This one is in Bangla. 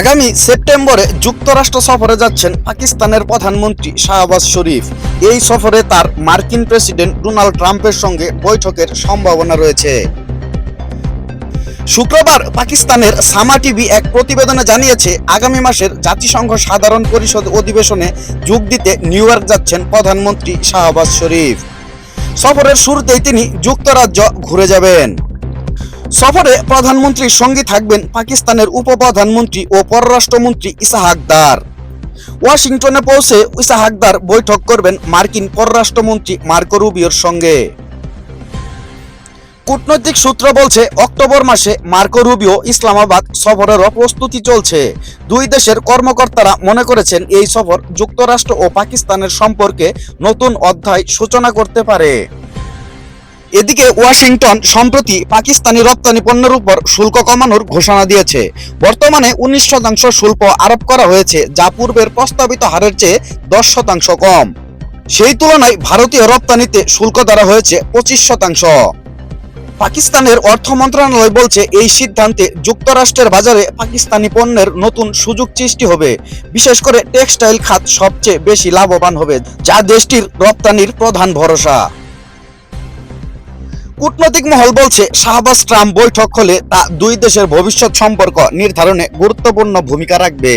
আগামী সেপ্টেম্বরে যুক্তরাষ্ট্র সফরে যাচ্ছেন পাকিস্তানের প্রধানমন্ত্রী শাহবাজ শরীফ। এই সফরে তার মার্কিন প্রেসিডেন্ট ডোনাল্ড ট্রাম্পের সঙ্গে বৈঠকের সম্ভাবনা রয়েছে। শুক্রবার পাকিস্তানের সামা টিভি এক প্রতিবেদনে জানিয়েছে, আগামী মাসের জাতিসংঘ সাধারণ পরিষদ অধিবেশনে যোগ দিতে নিউ ইয়র্ক যাচ্ছেন প্রধানমন্ত্রী শাহবাজ শরীফ। সফরের শুরুতেই তিনি যুক্তরাজ্য ঘুরে যাবেন। সফরে প্রধানমন্ত্রীর সঙ্গে থাকবেন পাকিস্তানের উপপ্রধানমন্ত্রী ও পররাষ্ট্রমন্ত্রী ইসাহাকদার ওয়াশিংটনে পৌঁছে ইসাহাকদার বৈঠক করবেন মার্কিন পররাষ্ট্রমন্ত্রী মার্কো রুবিওর সঙ্গে। কূটনৈতিক সূত্র বলছে, অক্টোবর মাসে মার্কো রুবিও ইসলামাবাদ সফরেরও প্রস্তুতি চলছে। দুই দেশের কর্মকর্তারা মনে করেছেন, এই সফর যুক্তরাষ্ট্র ও পাকিস্তানের সম্পর্কে নতুন অধ্যায় সূচনা করতে পারে। এদিকে ওয়াশিংটন, সম্প্রতি পাকিস্তানি রপ্তানি পণ্যের উপর শুল্ক কমানোর ঘোষণা দিয়েছে। বর্তমানে উনিশ শতাংশ শুল্ক আরোপ করা হয়েছে, যা পূর্বের প্রস্তাবিত হারের চেয়ে দশ শতাংশ কম। সেই তুলনায় ভারতীয় রপ্তানিতে শুল্ক ধরা হয়েছে পঁচিশ শতাংশ। পাকিস্তানের অর্থ মন্ত্রণালয় বলছে, এই সিদ্ধান্তে যুক্তরাষ্ট্রের বাজারে পাকিস্তানি পণ্যের নতুন সুযোগ সৃষ্টি হবে। বিশেষ করে টেক্সটাইল খাত সবচেয়ে বেশি লাভবান হবে, যা দেশটির রপ্তানির প্রধান ভরসা। কূটনৈতিক মহল বলছে, শাহবাজ ট্রাম্প বৈঠক হলে তা দুই দেশের ভবিষ্যৎ সম্পর্ক নির্ধারণে গুরুত্বপূর্ণ ভূমিকা রাখবে।